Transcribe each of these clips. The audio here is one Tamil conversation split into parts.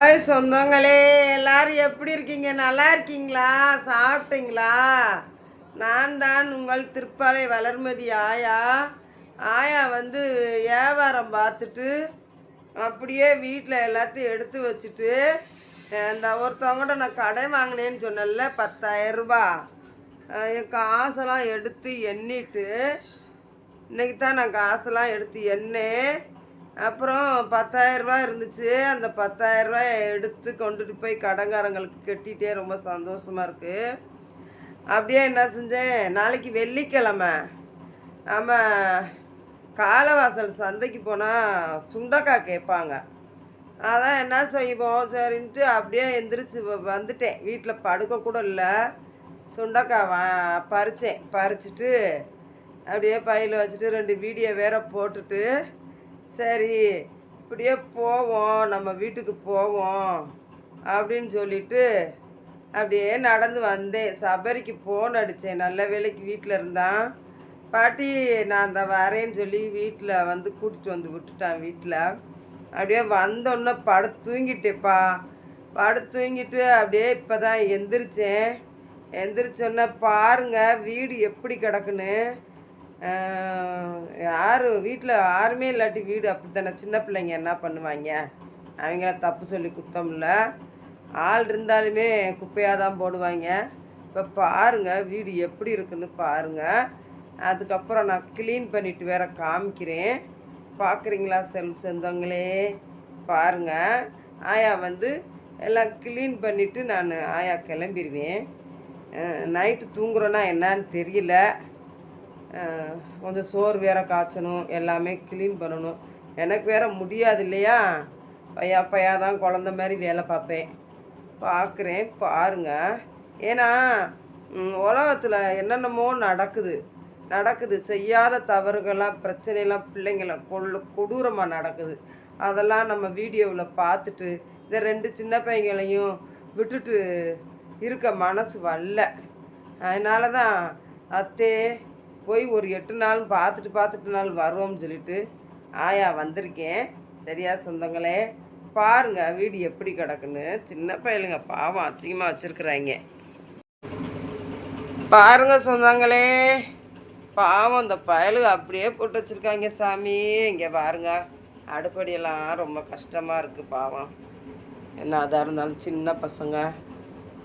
ஹாய் சொந்தங்களே எல்லாரும் எப்படி இருக்கீங்க? நல்லா இருக்கீங்களா? சாப்பிட்டீங்களா? நான் தான் உங்கள் திருப்பாலை வளர்மதி ஆயா. ஆயா வந்து வியாபாரம் பார்த்துட்டு அப்படியே வீட்டில் எல்லாத்தையும் எடுத்து வச்சுட்டு இந்த ஒருத்தவங்கள்ட்ட நான் கடை வாங்கினேன்னு சொன்னேன்ல பத்தாயிரம் என் காசெல்லாம் எடுத்து எண்ணிட்டு இன்றைக்கி தான் நான் காசெல்லாம் எடுத்து எண்ணேன். அப்புறம் பத்தாயிரரூபா இருந்துச்சு. அந்த பத்தாயிரம் எடுத்து கொண்டுட்டு போய் கடங்காரங்களுக்கு கட்டிகிட்டே ரொம்ப சந்தோஷமாக இருக்குது அப்படியே என்ன செஞ்சேன்? நாளைக்கு வெள்ளிக்கிழமை. ஆமாம் காலவாசல் சந்தைக்கு போனால் சுண்டக்காய் கேட்பாங்க. அதான் என்ன செய்வோம்? சரின்ட்டு அப்படியே எந்திரிச்சு வந்துட்டேன். வீட்டில் படுக்க கூட இல்லை. சுண்டக்காய் வா பறித்தேன் பறிச்சுட்டு அப்படியே பையில் வச்சுட்டு ரெண்டு வீடியோ வேற போட்டுட்டு சரி இப்படியே போவோம் நம்ம வீட்டுக்கு போவோம் அப்படின்னு சொல்லிட்டு அப்படியே நடந்து வந்தேன். சபரிக்கு ஃபோன் அடித்தேன் நல்ல வேலைக்கு வீட்டில் இருந்தான். பாட்டி நான் அந்த வரேன்னு சொல்லி வீட்டில் வந்து கூட்டிகிட்டு வந்து விட்டுட்டான் வீட்டில் அப்படியே வந்தோன்னே படு தூங்கிட்டேப்பா. படு தூங்கிட்டு அப்படியே இப்போ தான் எந்திரிச்சேன். எந்திரிச்சோன்னே பாருங்கள் வீடு எப்படி கிடக்குன்னு. யார்? வீட்டில் யாருமே இல்லாட்டி வீடு அப்படித்தானே? சின்ன பிள்ளைங்க என்ன பண்ணுவாங்க? அவங்கள தப்பு சொல்லி குத்தமில்ல ஆள் இருந்தாலுமே குப்பையாக தான் போடுவாங்க. இப்போ பாருங்கள் வீடு எப்படி இருக்குன்னு பாருங்கள் அதுக்கப்புறம் நான் க்ளீன் பண்ணிவிட்டு வேற காமிக்கிறேன். பார்க்குறீங்களா செல் சொந்தங்களே? பாருங்க. ஆயா வந்து எல்லாம் க்ளீன் பண்ணிவிட்டு நான் ஆயா கிளம்பிடுவேன் நைட்டு தூங்குறோன்னா என்னன்னு தெரியல. கொஞ்சம் சோறு வேற காய்ச்சணும் எல்லாமே க்ளீன் பண்ணணும். எனக்கு வேற முடியாது இல்லையா? பையா பையா தான் குழந்த மாதிரி வேலை பார்ப்பேன். பார்க்குறேன் பாருங்க. ஏன்னா உலகத்தில் என்னென்னமோ நடக்குது. நடக்குது. செய்யாத தவறுகள்லாம் பிரச்சனைலாம் பிள்ளைங்கள கொள்ளு கொடூரமாக நடக்குது. அதெல்லாம் நம்ம வீடியோவில் பார்த்துட்டு இந்த ரெண்டு சின்ன பையங்களையும் விட்டுட்டு இருக்க மனசு வரல. அதனால தான் அத்தே போய் ஒரு எட்டு நாள் பார்த்துட்டு பார்த்துட்டு நாள் வருவோம்னு சொல்லிட்டு ஆயா வந்திருக்கேன். சரியா சொந்தங்களே? பாருங்க வீடு எப்படி கிடக்குன்னு. சின்ன பயலுங்க பாவம் அச்சிங்கமாக வச்சுருக்குறாங்க. பாருங்க சொந்தங்களே பாவம் அந்த பயலுக அப்படியே போட்டு வச்சுருக்காங்க சாமி. இங்கே பாருங்க அடுப்படியெல்லாம் ரொம்ப கஷ்டமாக இருக்குது பாவம். என்ன அதாக இருந்தாலும் சின்ன பசங்க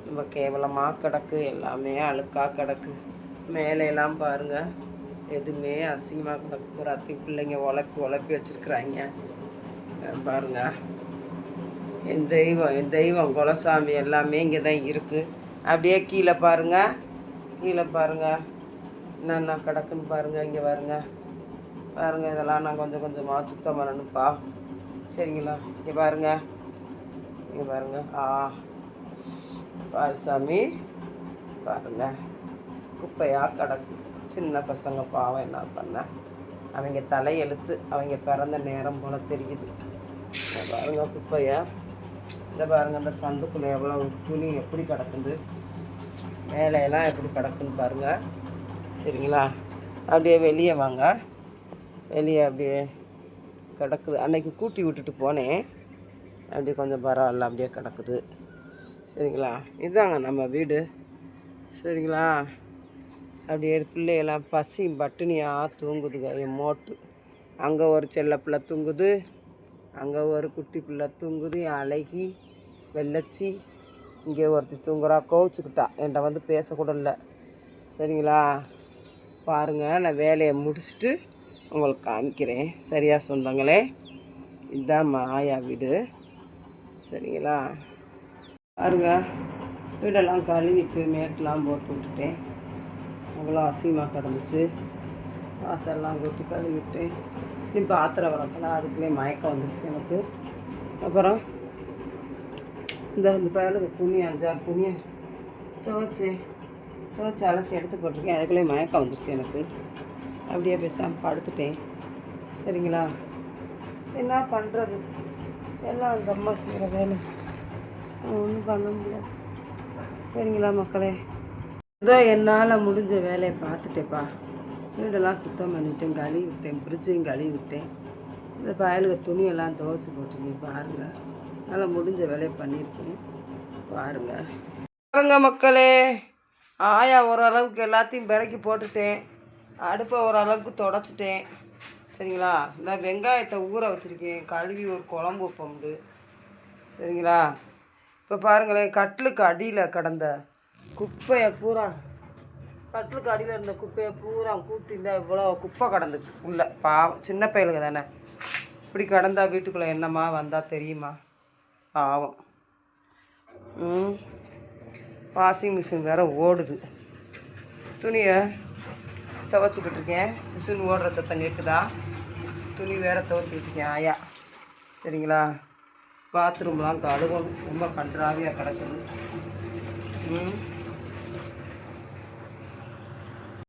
ரொம்ப கேவலமாக கிடக்கு எல்லாமே அழுக்காக கிடக்கு. மேலையெல்லாம் பாருங்க. எதுவுமே அசிங்கமாக கிடக்கு. அத்தி பிள்ளைங்க உழப்பி உழப்பி வச்சுருக்குறாங்க. பாருங்க. என் தெய்வம் என் தெய்வம் குலசாமி எல்லாமே இங்கே தான் இருக்குது அப்படியே கீழே பாருங்க. கீழே பாருங்க. என்னென்ன கிடக்குன்னு பாருங்க. இங்கே பாருங்க. பாருங்க இதெல்லாம் நான் கொஞ்சம் கொஞ்சமாக சுத்தம் பண்ணணும்ப்பா. சரிங்களா? இங்கே பாருங்க. இங்கே பாருங்க. ஆ. பாரு சாமி. பாருங்க. குப்பையாக கிடக்கும் சின்ன பசங்க பாவம் என்ன பண்ண? அவங்க தலையெழுத்து அவங்க பிறந்த நேரம் போல் தெரியுது. இங்க பாருங்க குப்பையா. இந்த பாருங்க இந்த சந்துக்குள்ளே எவ்வளோ துணி எப்படி கிடக்குது. மேலையெல்லாம் எப்படி கிடக்குன்னு பாருங்கள் சரிங்களா? அப்படியே வெளியே வாங்க. வெளியே அப்படியே கிடக்குது. அன்னைக்கு கூட்டி விட்டுட்டு போனேன். அப்படியே கொஞ்சம் பரவாயில்ல அப்படியே கிடக்குது. சரிங்களா? இதாங்க நம்ம வீடு. சரிங்களா? அப்படியே பிள்ளையெல்லாம் பசி பட்டினியாக தூங்குதுங்க. என் மோட்டு. அங்கே ஒரு செல்ல பிள்ளை தூங்குது. அங்கே ஒரு குட்டி பிள்ளை தூங்குது. என் அழகி வெள்ளச்சி. இங்கே ஒருத்தி தூங்குறா. கோவிச்சுக்கிட்டா. என்கிட்ட வந்து பேசக்கூட இல்லை சரிங்களா? பாருங்கள் நான் வேலையை முடிச்சுட்டு உங்களுக்கு காமிக்கிறேன். சரியா சொந்தங்களே? இதுதான் ஆயா வீடு. சரிங்களா? பாருங்க வீடெல்லாம் கழுவிட்டு மேட்டெலாம் போட்டு விட்டுட்டேன். அவ்வளோ அசிங்கமாக கிடந்துச்சு வாசல்லாம் கொட்டி கழுவிட்டு நீ பாத்திரம் வளர்க்கலாம். அதுக்குள்ளே மயக்கம் வந்துருச்சு எனக்கு. அப்புறம் இந்த இந்த பயலுக்கு துணி அஞ்சாறு துணியை துவைச்சி துவைச்சி அலசி எடுத்து போட்டிருக்கேன். அதுக்குள்ளே மயக்கம் வந்துருச்சு எனக்கு. அப்படியே பேசாமல் படுத்துட்டேன். சரிங்களா? என்ன பண்ணுறது எல்லாம் அந்த அம்மா செய்கிற வேலை. ஒன்றும் பண்ண முடியாது. சரிங்களா மக்களே? ஏதோ என்னால் முடிஞ்ச வேலையை பார்த்துட்டேப்பா. வீடெல்லாம் சுத்தம் பண்ணிட்டேன் கழுவி விட்டேன் ஃப்ரிட்ஜையும் கழுவி விட்டேன். இந்த பயலுக்கு துணியெல்லாம் துவைச்சி போட்டிருக்கேன் பாருங்கள் நல்லா முடிஞ்ச வேலையை பண்ணியிருக்கேன். பாருங்க. பாருங்க மக்களே ஆயா ஓரளவுக்கு எல்லாத்தையும் பிறக்கி போட்டுட்டேன். அடுப்பை ஓரளவுக்கு தொடச்சிட்டேன். சரிங்களா? இந்த வெங்காயத்தை ஊற வச்சுருக்கேன். கழுவி ஒரு குழம்பு வைப்போம்டு சரிங்களா? இப்போ பாருங்களேன் கட்டிலுக்கு அடியில் கடந்த குப்பையை பூரா கட்டிலுக்கு அடியில் இருந்த குப்பையை பூரா கூட்டி இருந்தால் இவ்வளோ குப்பை கடந்துக்கு உள்ளே பாவம் சின்ன பயலுங்க தானே. இப்படி கிடந்தா வீட்டுக்குள்ளே என்னம்மா வந்தால் தெரியுமா? பாவம். ம். வாஷிங் மிஷின் வேறு ஓடுது. துணியை துவச்சிக்கிட்டு இருக்கேன். மிஷின் ஓடுற சத்தம் கேட்குதா துணி வேறு துவச்சிக்கிட்டு இருக்கேன் ஆயா. சரிங்களா? பாத்ரூம்லாம் கழுவணும். ரொம்ப கன்றாவியாக கிடக்குது. ம்.